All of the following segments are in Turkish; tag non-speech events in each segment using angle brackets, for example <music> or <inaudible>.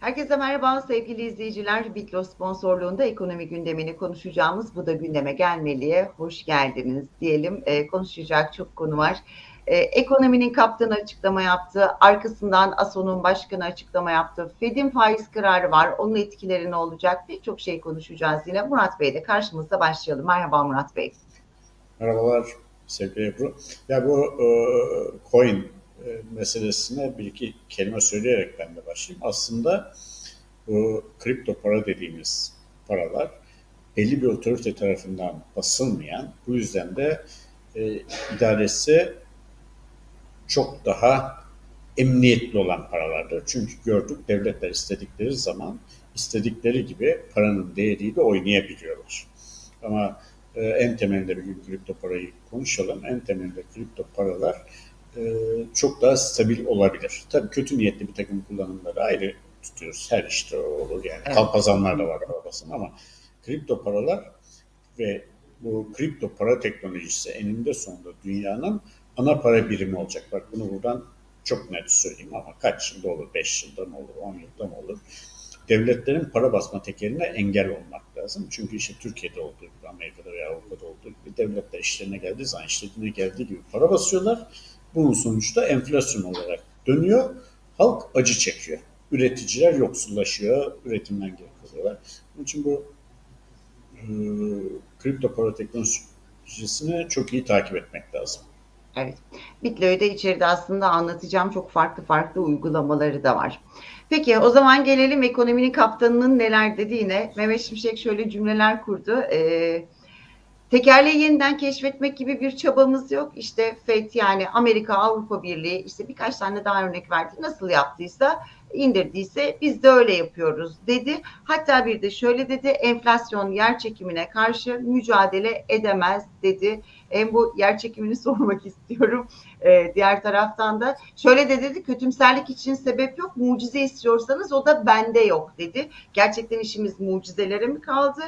Herkese merhaba sevgili izleyiciler. Bitlo sponsorluğunda ekonomi gündemini konuşacağımız Bu da gündeme gelmeliye hoş geldiniz diyelim. Ee, konuşacak çok konu var. Ee, ekonominin kaptanı açıklama yaptı. Arkasından ASO'nun başkanı açıklama yaptı. Fed'in faiz kararı var. Onun etkileri ne olacak? Pek çok şey konuşacağız yine. Murat Bey de karşımızda başlayalım. Merhaba Murat Bey. Merhabalar sevgili Ebru. Ya bu e, coin e, meselesine bir iki kelime söyleyerek ben de başlayayım. Aslında bu kripto para dediğimiz paralar belli bir otorite tarafından basılmayan, bu yüzden de e, idaresi çok daha emniyetli olan paralardır. Çünkü gördük devletler istedikleri zaman istedikleri gibi paranın değeriyle oynayabiliyorlar. Ama e, en temelinde bir gün kripto parayı konuşalım. En temelinde kripto paralar e, çok daha stabil olabilir. Tabii kötü niyetli bir takım kullanımları ayrı tutuyoruz. Her işte olur yani. Evet. Kalpazanlar da var arabasında ama kripto paralar ve bu kripto para teknolojisi eninde sonunda dünyanın ana para birimi olacak. Bak bunu buradan çok net söyleyeyim ama kaç yılda olur? 5 yılda mı olur? 10 yılda mı olur? Devletlerin para basma tekerine engel olmak lazım. Çünkü işte Türkiye'de olduğu gibi, Amerika'da veya Avrupa'da olduğu gibi devletler işlerine geldiği zaman işlerine geldiği gibi para basıyorlar. Bunun sonuçta enflasyon olarak dönüyor. Halk acı çekiyor. Üreticiler yoksullaşıyor, üretimden geri kalıyorlar. Onun için bu e, kripto para teknolojisini çok iyi takip etmek lazım. Evet. Bitlo'yu da içeride aslında anlatacağım çok farklı farklı uygulamaları da var. Peki o zaman gelelim ekonominin kaptanının neler dediğine. Mehmet Şimşek şöyle cümleler kurdu. Ee, tekerleği yeniden keşfetmek gibi bir çabamız yok. İşte FED yani Amerika Avrupa Birliği işte birkaç tane daha örnek verdi. Nasıl yaptıysa indirdiyse biz de öyle yapıyoruz dedi. Hatta bir de şöyle dedi enflasyon yer çekimine karşı mücadele edemez dedi. En bu yer çekimini <laughs> sormak istiyorum. Ee, diğer taraftan da şöyle de dedi kötümserlik için sebep yok. Mucize istiyorsanız o da bende yok dedi. Gerçekten işimiz mucizelere mi kaldı?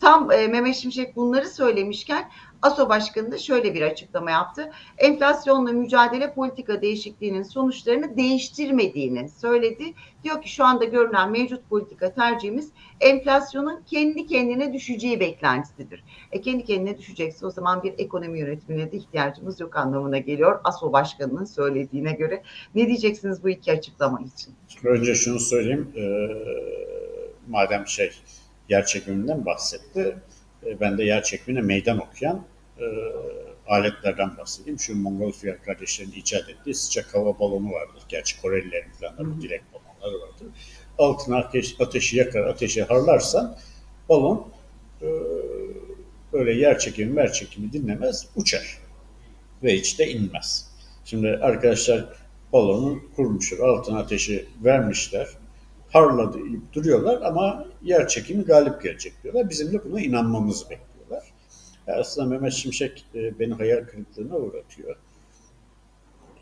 Tam e, Mehmet Şimşek bunları söylemişken ASO Başkanı da şöyle bir açıklama yaptı. Enflasyonla mücadele politika değişikliğinin sonuçlarını değiştirmediğini söyledi. Diyor ki şu anda görünen mevcut politika tercihimiz enflasyonun kendi kendine düşeceği beklentisidir. E kendi kendine düşecekse o zaman bir ekonomi yönetimine de ihtiyacımız yok anlamına geliyor. ASO Başkanı'nın söylediğine göre. Ne diyeceksiniz bu iki açıklama için? Önce şunu söyleyeyim. E, madem şey yer çekiminden bahsetti. E, ben de yer çekimine meydan okuyan e, aletlerden bahsedeyim. Şu Montgolfier kardeşlerin icat ettiği sıcak hava balonu vardır. Gerçi Korelilerin falan da bu dilek balonları vardır. Altına ateş, ateşi yakar, ateşi harlarsan balon e, böyle yer çekimi, mer çekimi dinlemez, uçar. Ve hiç de inmez. Şimdi arkadaşlar balonun kurmuşlar, altına ateşi vermişler harladı duruyorlar ama yer çekimi galip gelecek diyorlar. Bizim de buna inanmamızı bekliyorlar. Aslında Mehmet Şimşek e, beni hayal kırıklığına uğratıyor.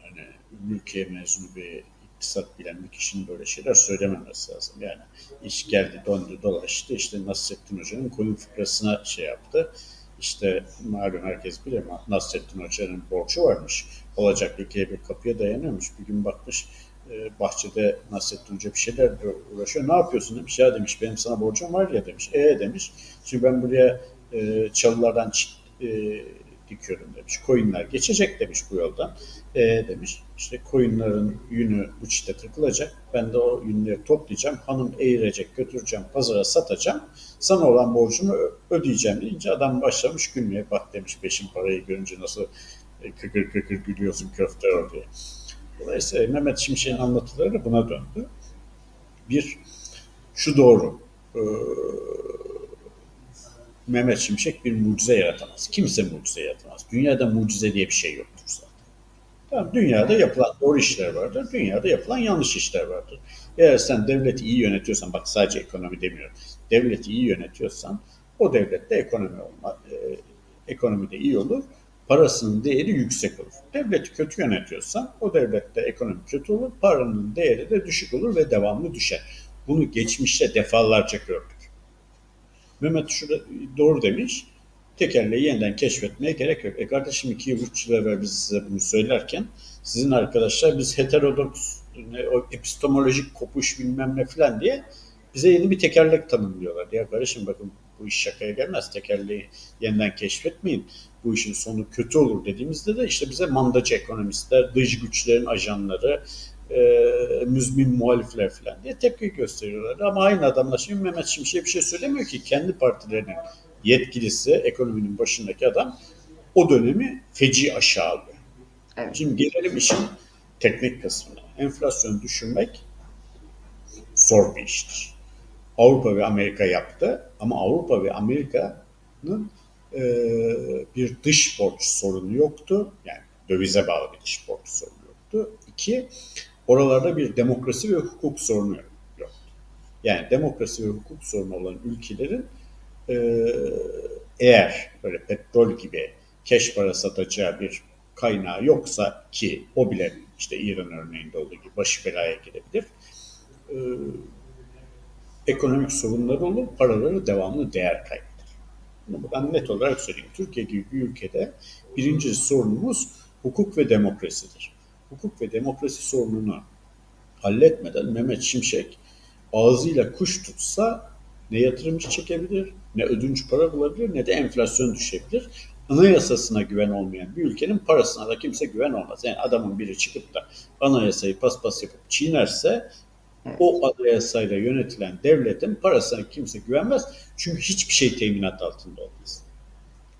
Yani ülkeye mezunu bir iktisat bilen bir kişinin böyle şeyler söylememesi lazım. Yani iş geldi, döndü, dolaştı. İşte Nasrettin Hoca'nın koyun fıkrasına şey yaptı. İşte malum herkes bilir Nasrettin Hoca'nın borcu varmış. Olacak ülkeye bir kapıya dayanıyormuş. Bir gün bakmış e, bahçede Nasrettin Hoca bir şeyler uğraşıyor. Ne yapıyorsun demiş. Ya demiş benim sana borcum var ya demiş. E demiş. Şimdi ben buraya e, çalılardan e, dikiyorum demiş. Koyunlar geçecek demiş bu yoldan. E demiş. İşte koyunların yünü bu çite takılacak. Ben de o yünleri toplayacağım. Hanım eğirecek, götüreceğim, pazara satacağım. Sana olan borcumu ödeyeceğim deyince adam başlamış gülmeye. Bak demiş peşin parayı görünce nasıl kıkır kıkır gülüyorsun köfte diye. Dolayısıyla Mehmet Şimşek'in anlatıları buna döndü. Bir, şu doğru. Ee, Mehmet Şimşek bir mucize yaratamaz. Kimse mucize yaratamaz. Dünyada mucize diye bir şey yoktur zaten. Tamam, dünyada yapılan doğru işler vardır. Dünyada yapılan yanlış işler vardır. Eğer sen devleti iyi yönetiyorsan, bak sadece ekonomi demiyorum. Devleti iyi yönetiyorsan o devlette ekonomi olma, e, ekonomide iyi olur parasının değeri yüksek olur. Devleti kötü yönetiyorsan o devlette ekonomi kötü olur, paranın değeri de düşük olur ve devamlı düşer. Bunu geçmişte defalarca gördük. Mehmet şurada doğru demiş. tekerleği yeniden keşfetmeye gerek yok. E kardeşim iki yıl, üç yıl evvel biz size bunu söylerken sizin arkadaşlar biz heterodoks, epistemolojik kopuş bilmem ne falan diye bize yeni bir tekerlek tanımlıyorlar. Ya kardeşim bakın bu iş şakaya gelmez. Tekerleği yeniden keşfetmeyin. Bu işin sonu kötü olur dediğimizde de işte bize mandacı ekonomistler, dış güçlerin ajanları, e, müzmin muhalifler falan diye tepki gösteriyorlar. Ama aynı adamlar şimdi Mehmet Şimşek bir şey söylemiyor ki kendi partilerinin yetkilisi, ekonominin başındaki adam o dönemi feci aşağılıyor. Evet. Şimdi gelelim işin teknik kısmına. Enflasyon düşünmek zor bir iştir. Avrupa ve Amerika yaptı ama Avrupa ve Amerika'nın e, bir dış borç sorunu yoktu. Yani dövize bağlı bir dış borç sorunu yoktu. İki, oralarda bir demokrasi ve hukuk sorunu yoktu. Yani demokrasi ve hukuk sorunu olan ülkelerin e, eğer böyle petrol gibi keş para satacağı bir kaynağı yoksa ki o bile işte İran örneğinde olduğu gibi başı belaya girebilir. E, ekonomik sorunları olur, paraları devamlı değer kaybeder. Bunu ben net olarak söyleyeyim. Türkiye gibi bir ülkede birinci sorunumuz hukuk ve demokrasidir. Hukuk ve demokrasi sorununu halletmeden Mehmet Şimşek ağzıyla kuş tutsa ne yatırımcı çekebilir, ne ödünç para bulabilir, ne de enflasyon düşebilir. Anayasasına güven olmayan bir ülkenin parasına da kimse güven olmaz. Yani adamın biri çıkıp da anayasayı paspas yapıp çiğnerse o anayasayla yönetilen devletin parasına kimse güvenmez. Çünkü hiçbir şey teminat altında olmaz.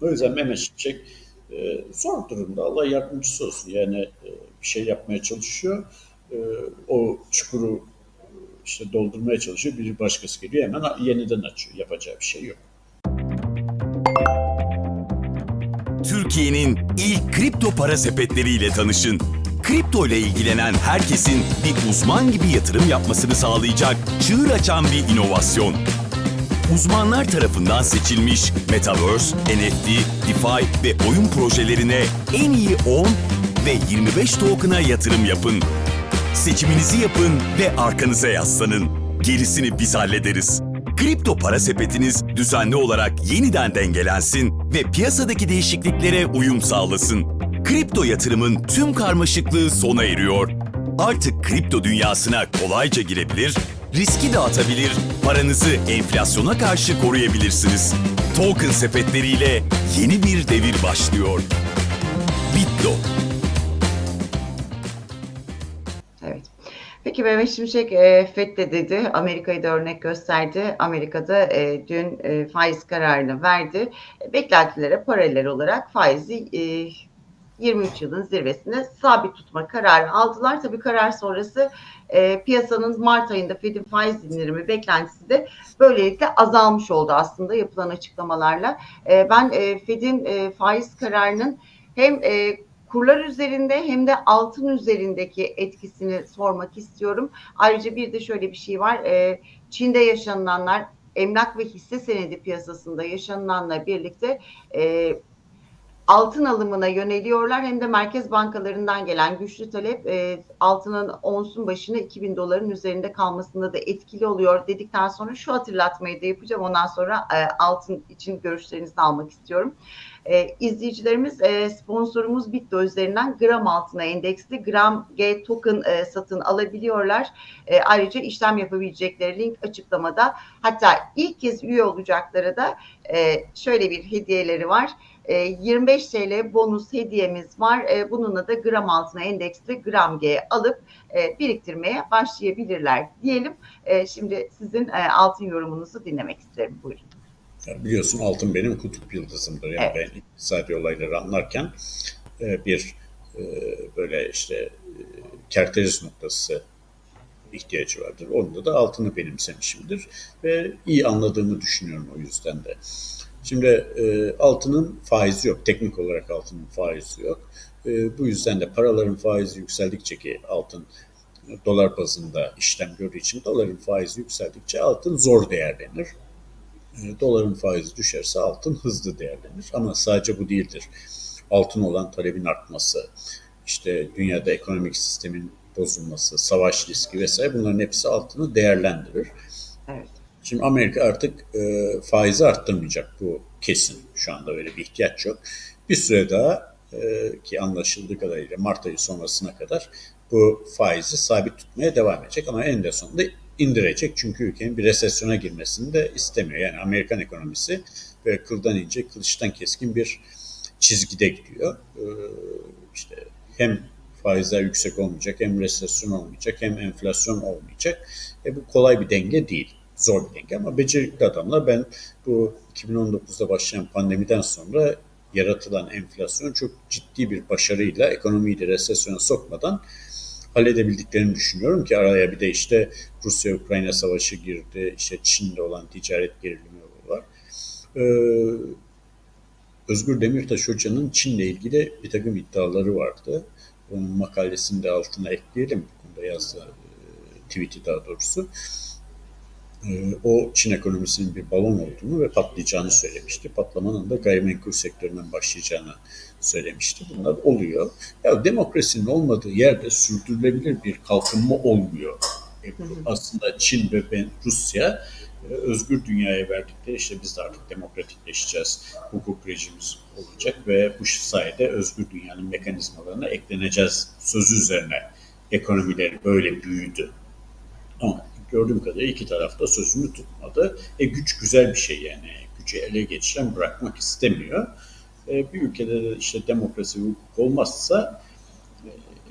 O yüzden Mehmet Şimşek e, zor durumda. Allah yardımcısı olsun. Yani e, bir şey yapmaya çalışıyor. E, o çukuru işte doldurmaya çalışıyor. Bir başkası geliyor hemen yeniden açıyor. Yapacağı bir şey yok. Türkiye'nin ilk kripto para sepetleriyle tanışın. Kripto ile ilgilenen herkesin bir uzman gibi yatırım yapmasını sağlayacak çığır açan bir inovasyon. Uzmanlar tarafından seçilmiş Metaverse, NFT, DeFi ve oyun projelerine en iyi 10 ve 25 token'a yatırım yapın. Seçiminizi yapın ve arkanıza yaslanın. Gerisini biz hallederiz. Kripto para sepetiniz düzenli olarak yeniden dengelensin ve piyasadaki değişikliklere uyum sağlasın. Kripto yatırımın tüm karmaşıklığı sona eriyor. Artık kripto dünyasına kolayca girebilir, riski dağıtabilir, paranızı enflasyona karşı koruyabilirsiniz. Token sepetleriyle yeni bir devir başlıyor. Bitdo Evet. Peki Mehmet Şimşek e, FED de dedi, Amerika'yı da örnek gösterdi. Amerika'da e, dün e, faiz kararını verdi. E, beklentilere paralel olarak faizi e, 23 yılın zirvesine sabit tutma kararı aldılar. Tabii karar sonrası e, piyasanın Mart ayında Fed'in faiz indirimi beklentisi de böylelikle azalmış oldu aslında yapılan açıklamalarla. E, ben e, Fed'in e, faiz kararının hem e, kurlar üzerinde hem de altın üzerindeki etkisini sormak istiyorum. Ayrıca bir de şöyle bir şey var. E, Çin'de yaşanılanlar emlak ve hisse senedi piyasasında yaşanılanla birlikte e, altın alımına yöneliyorlar hem de merkez bankalarından gelen güçlü talep e, altının onsun başına 2000 doların üzerinde kalmasında da etkili oluyor dedikten sonra şu hatırlatmayı da yapacağım. Ondan sonra e, altın için görüşlerinizi almak istiyorum. E, izleyicilerimiz e, sponsorumuz Bitdo üzerinden gram altına endeksli gram G token e, satın alabiliyorlar. E, ayrıca işlem yapabilecekleri link açıklamada. Hatta ilk kez üye olacaklara da e, şöyle bir hediyeleri var. 25 TL bonus hediyemiz var. E, bununla da gram altına endeksli gram G alıp e, biriktirmeye başlayabilirler diyelim. E, şimdi sizin altın yorumunuzu dinlemek isterim. Buyurun. Biliyorsun altın benim kutup yıldızımdır. Yani evet. ben iktisadi olayları anlarken bir böyle işte kerteriz noktası ihtiyacı vardır. Onda da altını benimsemişimdir ve iyi anladığımı düşünüyorum o yüzden de. Şimdi e, altının faizi yok. Teknik olarak altının faizi yok. E, bu yüzden de paraların faizi yükseldikçe ki altın dolar bazında işlem gördüğü için doların faizi yükseldikçe altın zor değerlenir. E, doların faizi düşerse altın hızlı değerlenir. Ama sadece bu değildir. Altın olan talebin artması, işte dünyada ekonomik sistemin bozulması, savaş riski vesaire bunların hepsi altını değerlendirir. Evet. Şimdi Amerika artık e, faizi arttırmayacak bu kesin. Şu anda öyle bir ihtiyaç yok. Bir süre daha e, ki anlaşıldığı kadarıyla Mart ayı sonrasına kadar bu faizi sabit tutmaya devam edecek ama en de sonunda indirecek. Çünkü ülkenin bir resesyona girmesini de istemiyor. Yani Amerikan ekonomisi böyle kıldan ince, kılıçtan keskin bir çizgide gidiyor. Ee, işte hem faizler yüksek olmayacak, hem resesyon olmayacak, hem enflasyon olmayacak. E bu kolay bir denge değil. Zor bir denge ama becerikli adamlar ben bu 2019'da başlayan pandemiden sonra yaratılan enflasyon çok ciddi bir başarıyla ekonomiyi de resesyona sokmadan halledebildiklerini düşünüyorum ki araya bir de işte Rusya-Ukrayna savaşı girdi, işte Çin'le olan ticaret gerilimi var. Ee, Özgür Demirtaş Hoca'nın Çin'le ilgili bir takım iddiaları vardı. Onun makalesini de altına ekleyelim. Bu konuda yazdığı e, tweet'i daha doğrusu. E, o Çin ekonomisinin bir balon olduğunu ve patlayacağını söylemişti. Patlamanın da gayrimenkul sektöründen başlayacağını söylemişti. Bunlar oluyor. Ya demokrasinin olmadığı yerde sürdürülebilir bir kalkınma olmuyor. E, aslında Çin ve ben, Rusya e, özgür dünyaya verdikleri işte biz de artık demokratikleşeceğiz, hukuk rejimimiz olacak ve bu sayede özgür dünyanın mekanizmalarına ekleneceğiz sözü üzerine ekonomileri böyle büyüdü. Ama gördüğüm kadarıyla iki taraf da sözünü tutmadı. E güç güzel bir şey yani. Gücü ele geçiren bırakmak istemiyor. E, bir ülkede de işte demokrasi hukuk olmazsa e,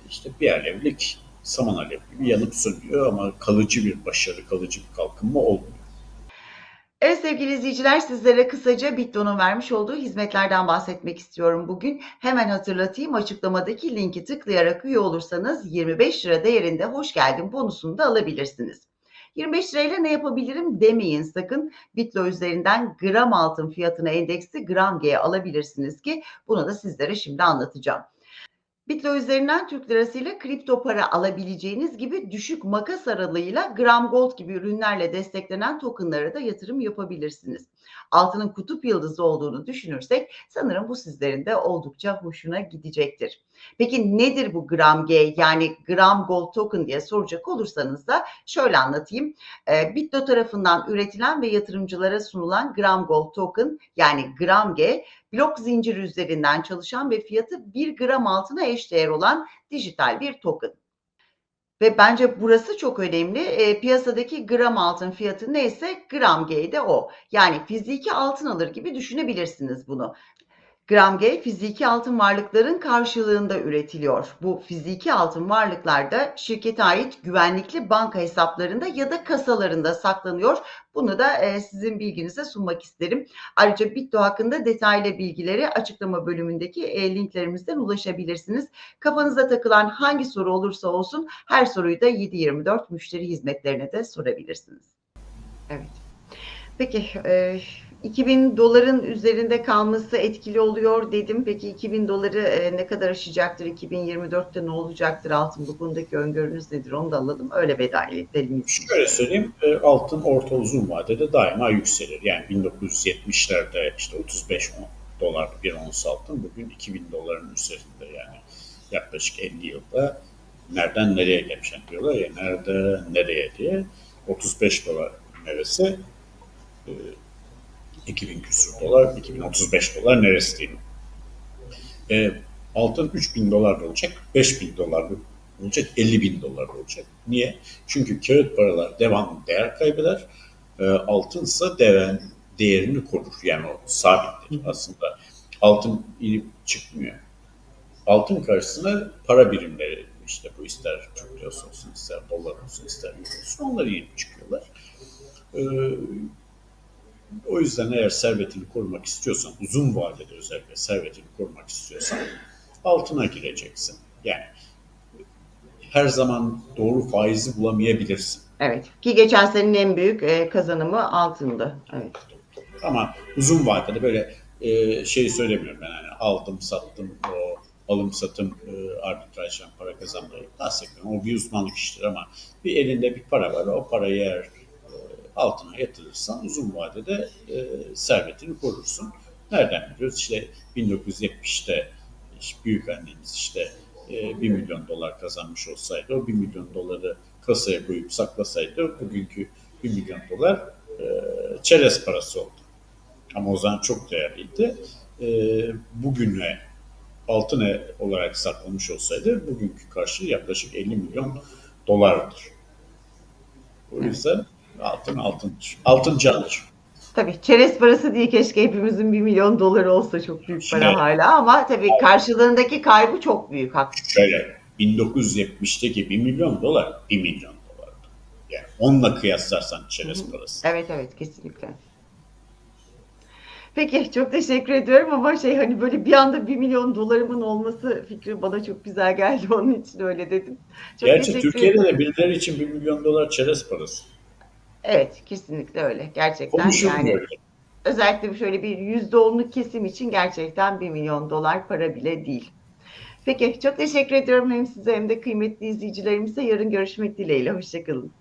işte bir alevlik saman alev gibi yanıp sönüyor ama kalıcı bir başarı, kalıcı bir kalkınma olmuyor. Evet sevgili izleyiciler sizlere kısaca Bitdo'nun vermiş olduğu hizmetlerden bahsetmek istiyorum bugün. Hemen hatırlatayım açıklamadaki linki tıklayarak üye olursanız 25 lira değerinde hoş geldin bonusunu da alabilirsiniz. 25 lirayla ne yapabilirim demeyin sakın. Bitlo üzerinden gram altın fiyatına endeksli gram G alabilirsiniz ki bunu da sizlere şimdi anlatacağım. Bitlo üzerinden Türk lirasıyla kripto para alabileceğiniz gibi düşük makas aralığıyla gram gold gibi ürünlerle desteklenen tokenlara da yatırım yapabilirsiniz. Altının kutup yıldızı olduğunu düşünürsek sanırım bu sizlerin de oldukça hoşuna gidecektir. Peki nedir bu gram G yani gram gold token diye soracak olursanız da şöyle anlatayım. E, Bitlo tarafından üretilen ve yatırımcılara sunulan gram gold token yani gram G blok zinciri üzerinden çalışan ve fiyatı 1 gram altına eşdeğer olan dijital bir token. Ve bence burası çok önemli. E, piyasadaki gram altın fiyatı neyse gram G de o. Yani fiziki altın alır gibi düşünebilirsiniz bunu. Gram G fiziki altın varlıkların karşılığında üretiliyor. Bu fiziki altın varlıklar da şirkete ait güvenlikli banka hesaplarında ya da kasalarında saklanıyor. Bunu da e, sizin bilginize sunmak isterim. Ayrıca Bitdo hakkında detaylı bilgileri açıklama bölümündeki e, linklerimizden ulaşabilirsiniz. Kafanıza takılan hangi soru olursa olsun her soruyu da 7/24 müşteri hizmetlerine de sorabilirsiniz. Evet. Peki e, 2000 doların üzerinde kalması etkili oluyor dedim. Peki 2000 doları e, ne kadar aşacaktır? 2024'te ne olacaktır? Altın bu konudaki öngörünüz nedir? Onu da alalım. Öyle veda edelim. Şöyle söyleyeyim, e, altın orta uzun vadede daima yükselir. Yani 1970'lerde işte 35 dolar bir ons altın bugün 2000 doların üzerinde yani yaklaşık 50 yılda nereden nereye gelmiş diyorlar ya nerede nereye diye 35 dolar neresi e, 2000 küsur dolar 2035 dolar neresi diyeyim. E, altın 3000 dolar olacak 5000 dolar olacak 50 bin dolar olacak. Niye? Çünkü kağıt paralar devamlı değer kaybeder. E, altınsa değer, değerini korur. Yani o sabittir aslında. Altın inip çıkmıyor. Altın karşısına para birimleri işte bu ister Türk lirası olsun, ister dolar olsun, ister euro olsun onlar inip çıkıyorlar. E, o yüzden eğer servetini korumak istiyorsan, uzun vadede özellikle servetini korumak istiyorsan altına gireceksin. Yani her zaman doğru faizi bulamayabilirsin. Evet. Ki geçen senenin en büyük e, kazanımı altındı. Evet. Ama uzun vadede böyle şey söylemiyorum ben hani aldım sattım o alım satım e, arbitrajdan para kazanmayı bahsetmiyorum. O bir uzmanlık iştir ama bir elinde bir para var. O parayı eğer altına yatırırsan uzun vadede e, servetini korursun. Nereden biliyoruz? İşte 1970'te işte büyük annemiz işte e, 1 milyon dolar kazanmış olsaydı o 1 milyon doları kasaya koyup saklasaydı bugünkü 1 milyon dolar e, çerez parası oldu. Ama o zaman çok değerliydi. E, bugüne altın olarak saklamış olsaydı bugünkü karşılığı yaklaşık 50 milyon dolardır. O yüzden altın altındır. Altın candır. Tabii çerez parası değil keşke hepimizin 1 milyon doları olsa çok büyük para hala ama tabii karşılığındaki kaybı çok büyük haklısın. Şöyle 1970'teki 1 milyon dolar 1 milyon dolardı. Yani onunla kıyaslarsan çerez parası. Evet evet kesinlikle. Peki çok teşekkür ediyorum ama şey hani böyle bir anda 1 milyon dolarımın olması fikri bana çok güzel geldi <laughs> onun için öyle dedim. Çok Gerçi Türkiye'de ederim. de birileri için 1 milyon dolar çerez parası. Evet kesinlikle öyle gerçekten yani özellikle şöyle bir yüzde onluk kesim için gerçekten 1 milyon dolar para bile değil. Peki çok teşekkür ediyorum hem size hem de kıymetli izleyicilerimize yarın görüşmek dileğiyle hoşçakalın.